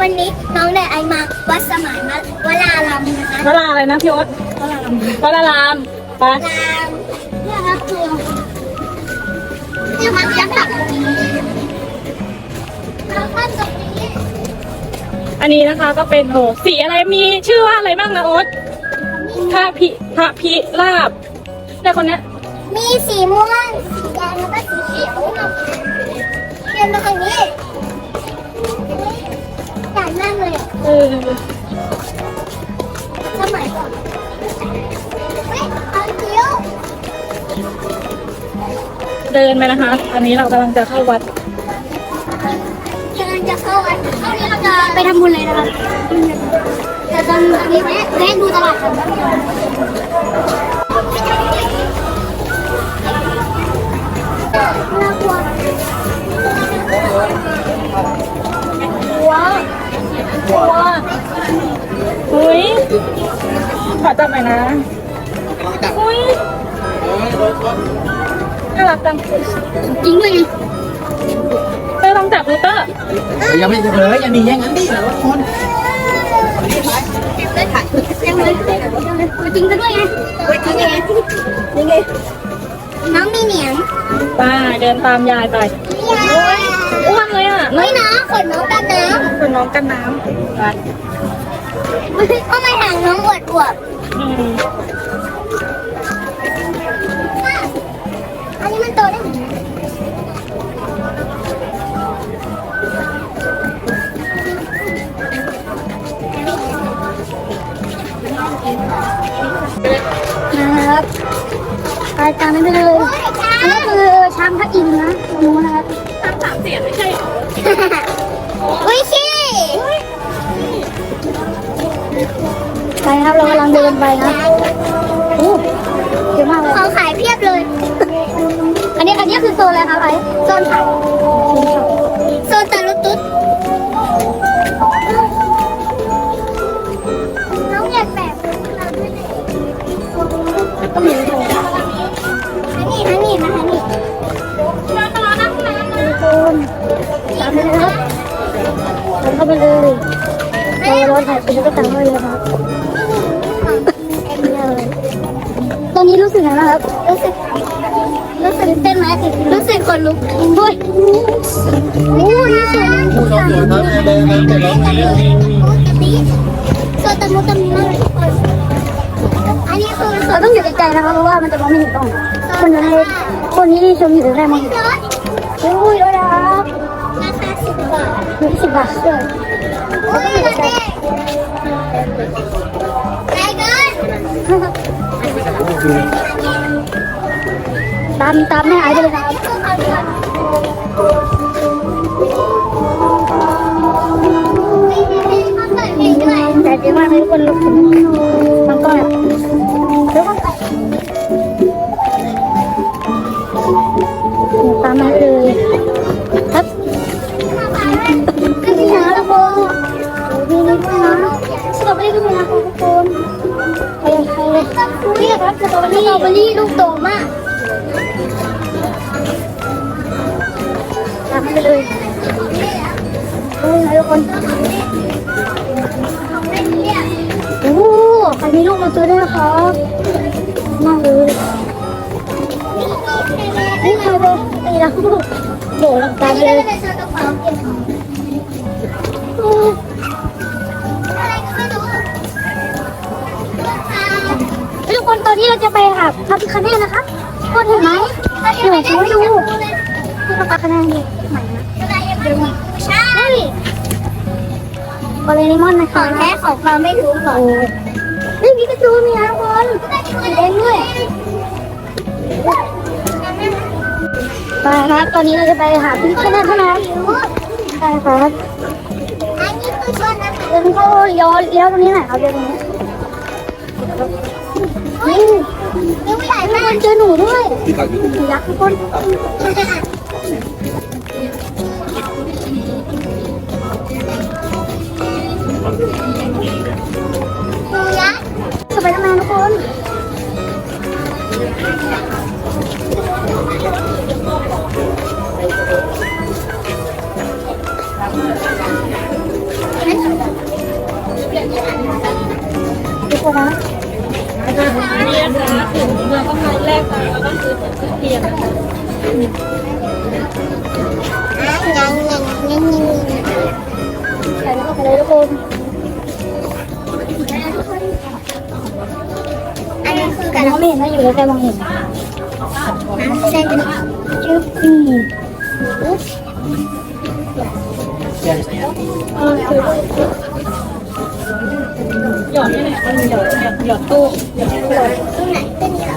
วันนี้น้องได้ไอมาวัดสมานวลารามนะคะวลาอะไรนะพี่โอ๊ตวลารามไปรามเนี่ยครับคือเนี่ยมันยักษ์แบบนี้เราขั้นตรงนี้อันนี้นะคะก็เป็นโอ้สีอะไรมีชื่อว่าอะไรบ้างนะโอ๊ตพระพิพระพิราบแต่คนเนี้ยมีสีม่วงสีแดงแล้วก็สีเขียวเดินมาทางนี้ สมัยก่อนเฮ้ยเอาเขียวเดินไปนะคะ อันนี้เรากำลังจะเข้าวัด กำลังจะเข้าวัดตอนนี้เราจะไปทำบุญเลยนะคะแต่ตอนนี้แวะแวะดูตลาดก่อนน่ากลัวว้าวว้าว ขอจับหน่อยนะอุ้ยน่ารักจังจริงด้วยไงเตอร์ลองจับดูเตอร์ยังไม่เฉลยอย่าหนีอย่างนั้นดิแต่ละคนได้ถ่ายยังเลยจริงซะด้วยไงจริงไงจริงไงน้องมีเหนียงไปเดินตามยายไปอ้วนเลยอะไม่น้องขนน้องกันน้เป็นน้องกันน้ำไปำทำไมหางน้องอวดอวบอืมอันนี้มันโตได้ไหมนะครับไปตามนั้นไปเลยอันนี้คือช้างพระอินทร์นะตรงนู้นนะครับทำสามเสียงไม่ใช่เหรออุ้ยชี่ ไปครับเรากำลังเดินไปนะโอ้เยอะมากเลยของขายเพียบเลย อันนี้อันนี้คือโซนอะไรครับไอ้โซนผักโซนตาลุตุ๊ดน้องอยากแบบก็มีโซนฮันนี่ฮันนี่นะฮันนี่โซนตามไปเลยครับเดินเข้าไปเลยเราเรา ถ่ายเป็นก็ตามไปเลยครับตอนนี้รู้สึกไงบ้างครับ รู้สึก รู้สึกเต้นไหมรู้สึกคนลุกด้วยโอ้ยสวยผู้ชมอยู่ครับเดินกันเสร็จแล้วโซตะมุตะมิมากเลยทุกคนอันนี้คือเราต้องอยู่ไกลๆนะคะเพราะว่ามันจะมองไม่เห็นตรงคนจะได้คนที่ชมอยู่ได้มองเห็นโอ้ยด้วยนะครับราคาสิบบาทสิบบาทเลยโอ้ยเด็กไกลเกินตามตามแม่ไอ้ไปเลยครับแต่เดี๋ยวว่าไม่คนลุกมัน ตรอเบอรี่สตรอเบอรี่ลูกโตมากตามไปเลยโอ้ยทุกคนโอ้ใครมีลูกมาซื้อได้นะครับมากเลยนี่ใครไปตีแล้วโดดลงตามเลย คนตอนนี้เราจะไปหาพระพิคเนตนะคะทุกคนเห็นไหมเดี๋ยวเขาให้ดูที่พระพิคเนตนี่ไหนนะใช่บอลเลมอนนะคะของแท้ของความไม่รู้ก่อนเฮ้ยมีกระจูมีนะคนสีแดงด้วยไปครับ ตอนนี้เราจะไปหาพี่แค่นั้นเท่านั้นไปครับอันนี้คือชนนะเดินเข้าย้อนเลี้ยวตรงนี้หน่อยครับเดี๋ยวตรงนี้ นี่นิ้วใหญ่มากเจอหนูด้วยยักษ์ทุกคน ใส่เข้าไปเลยทุกคนอันนี้คือการไม่เห็นว่าอยู่ใกล้ๆมองเห็นน้ำเส้นจุ๊บปีหยอดไม่ไหนมันหยอดหยอดหยอดตู้ตรงไหนเส้นี้เหรอ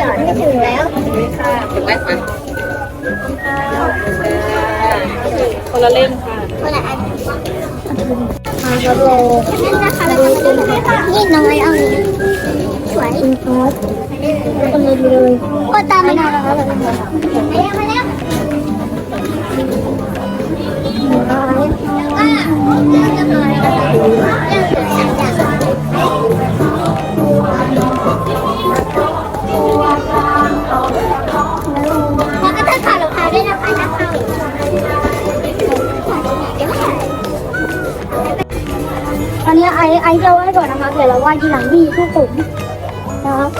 จอดไม่ถึงแล้วถึงแล้วค่ะ คนละเล่มค่ะคนละอันมาครับโลนั่นนะคะเราจะดูนี่น้องไอเอานี่สวยครับคนเลยเลยก็ตามมาแล้วมาแล้วมาแล้วแล้วก็เรื่องจะพอแล้วเรื่องจะสั่งจาก ไอไอจะไหว้ก่อนนะคะเดี๋ยวเราไหว้ทีหลังที่ทุกผมนะครับ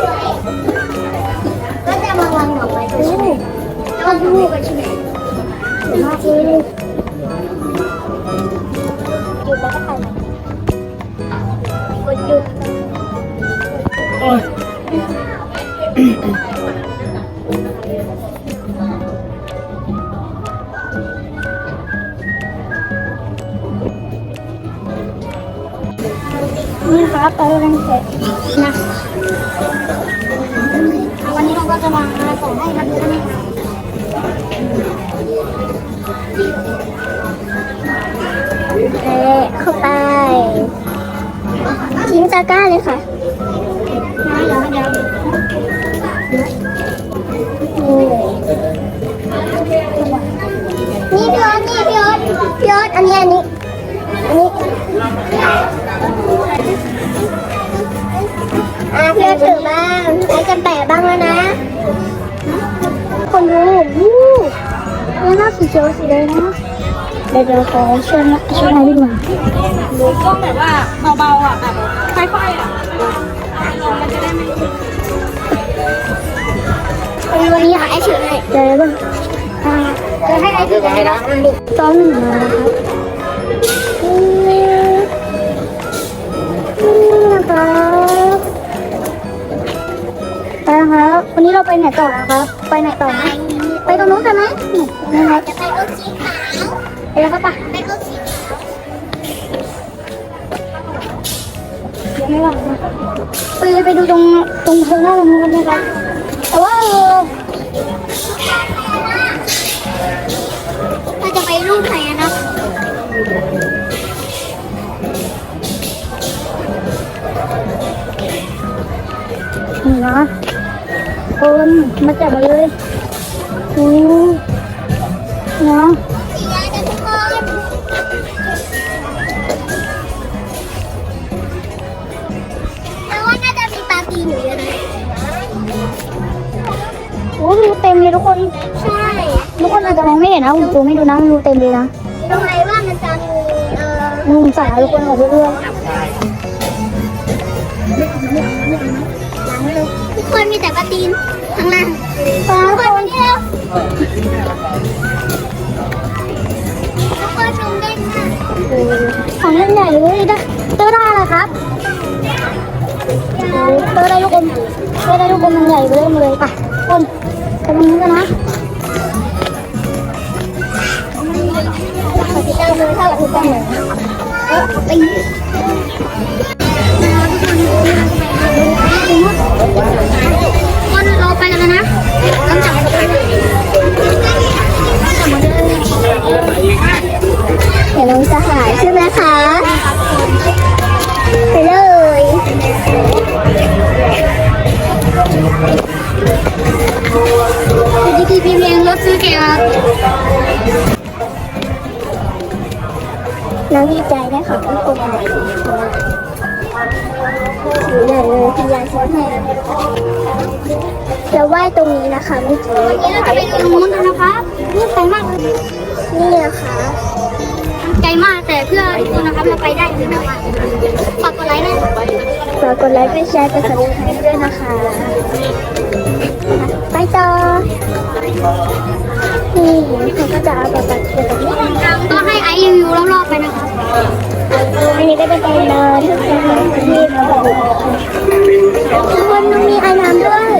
ก็จะมาวางดอกไม้ตรงนี้แล้วก็ดูกันใช่ไหมมาทีหยุดแล้ว นี่ครับไปเรียนเสร็จนะวันนี้เราก็จะมาส่งให้นักเรียนเอ๊ะเข้าไปทิ้งตะกร้าเลยค่ะเดี๋ยวเดี๋ยวนี่พี่ออสนี่พี่ออสพี่ออสอันนี้อันนี้อันนี้ แปะบ้างแล้วนะ คนดูวู้แล้วหน้าสีเขียวสีแดงนะเดี๋ยวเดี๋ยวขอช่วยนะช่วยนายดีกว่าหนูต้องแบบว่าเบาๆอะแบบค่อยๆอะมันจะได้ไม่วันนี้อยากให้ถือให้เดี๋ยวบ้างอ่าจะให้ไอ้ถือให้นะจอหนึ่งมานะครับอื นะครับวันนี้เราไปไหนต่อนะครับ ไปไหนต่อนะไปตรงนู้นกันไหมนี่นะครับจะไปรถสีขาวไปแล้วครับปะไปรถสีขาวเดี๋ยวไม่ว่างนะไปไปดูตรงตรงข้างหน้าตรงนู้นกันนะครับแต่ว่าเออเราจะไปรูปไหนอะนะนี่นะ คนมาจับมาเลยโอ้นะสียาจะทุกคนแต่ว่าน่าจะมีปลาตีนอยู่เยอะนะโอ้รูเต็มเลยทุกคน ใช่ ทุกคนอาจจะมองไม่เห็นนะผมซูมให้ดูนะรูเต็มเลยนะตรงไหนว่ามันจะมีเอ่อมุมสายทุกคนออกเรื่อยทุกคนมีแต่ปลาตีนข้างล่างคนเดียวทุกคนชมเล่นมากของเล่นใหญ่เลยได้เตอร์ได้เหรอครับเตอร์ได้ลูกอมเตอร์ได้ลูกอมมันใหญ่ไปเริ่มเลยไปคนไปตรงนี้กันนะขอที่เก้ามือเท่ากับที่เก้ามือเออตี น้องดีใจได้ของทุกคนถือใหญ่เลยพี่ยายซื้อให้จะไหว้ตรงนี้นะคะเมื่อกี้วันนี้เราจะไปตรงนู้นกันนะคะนี่ไกลมากเลยนี่นะคะ ไกลมากแต่เพื่อทุกคนนะคะมาไปได้ที่นั่นมาฝากกดไลค์นะฝากกดไลค์กดแชร์กดซับสไครด้วยนะคะ ไปต่อนี่เขาก็จะเอาแบบแบบเกี่ยวกับนี้ก็ให้ไอซ์รีวิวรอบๆไปนะคะอันนี้ก็จะเป็นเดินที่ที่ทุกคนมันมีไอ้น้ำด้วย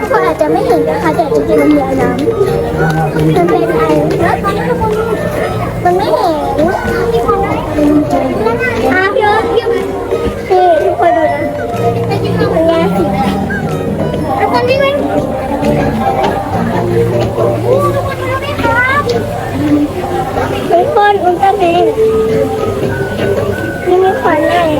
ทุกคนอาจจะไม่เห็นนะคะแต่จริงๆมันมีไอ้น้ำมันเป็นไอ้แล้วตอนนี้ทุกคน มันไม่เห็นอะพี่โอ๊ตพี่นี่ทุกคนดูนะมันแย่สีเลยแล้วคนที่มันทุกคนอุลตร้าแมนนี่มีขวัญเลย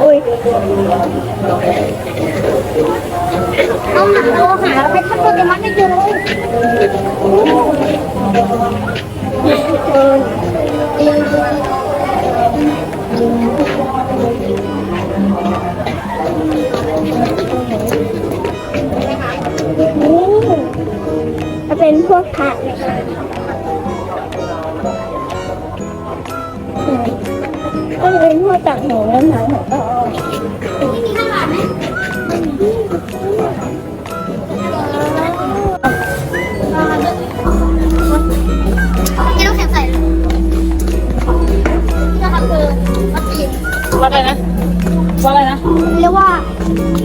อุ้ยเอาหาเราหาไปทักโปเกมอนไม่เจอเลยเป็นพวกผักนะคะ ก็จะเป็นพวกจากหนูและหนังของต่อมีข้าวหลามไหมที่ต้องใส่นี่นะคะคือวัตถุดิบว่าอะไรนะว่าอะไรนะเรียกว่า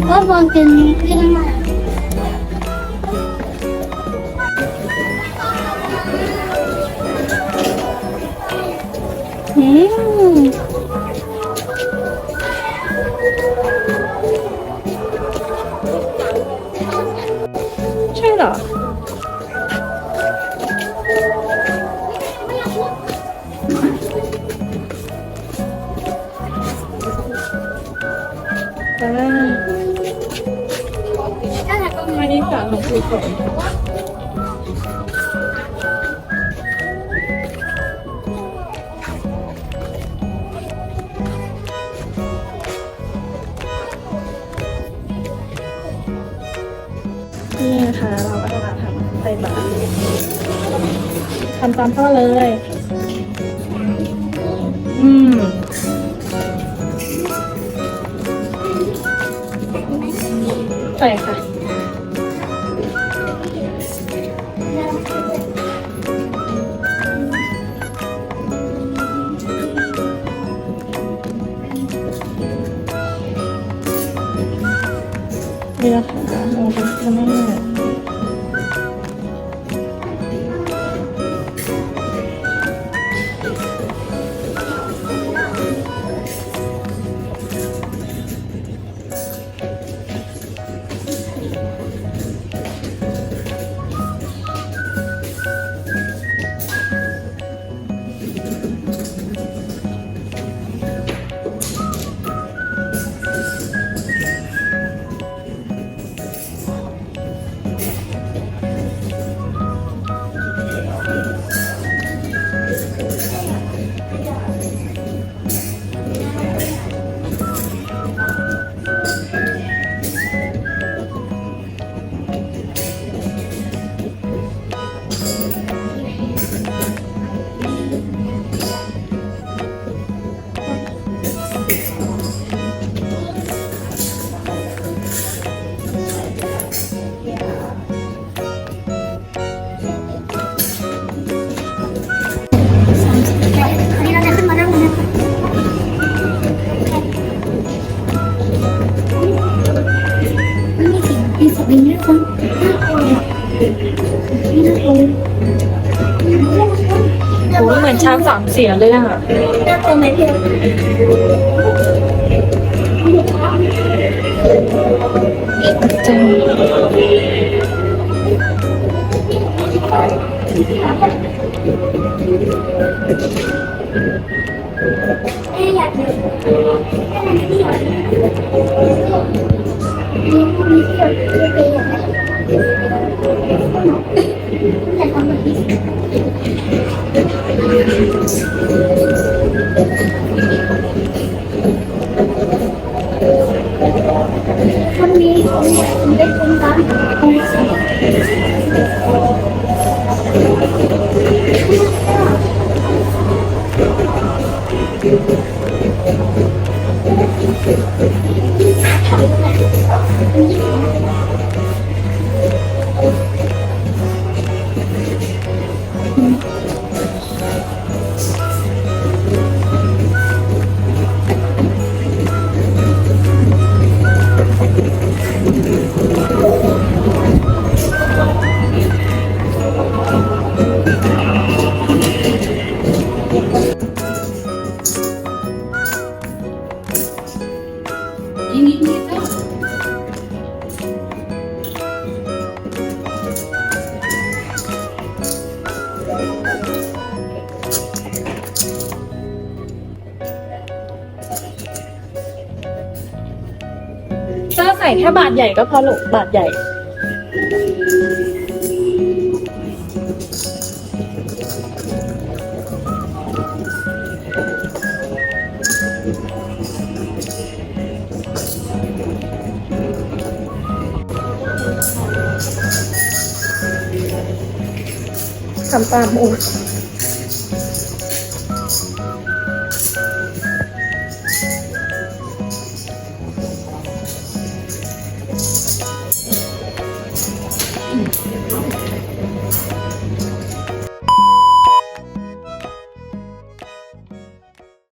ก็บางเป็นเรื่องอะไรอืม นี่นะคะเราก็จะมาทำใส่บาตรทำตามพ่อเลย อืม นี่นะคะโอ้โหจะางสามเสียเลยอะน่ากลัวไหมพี่จริงเอ๊ะอยาก ดูแค่นั้นที่อย ก็พอลูกบาทใหญ่ ทำตามอ้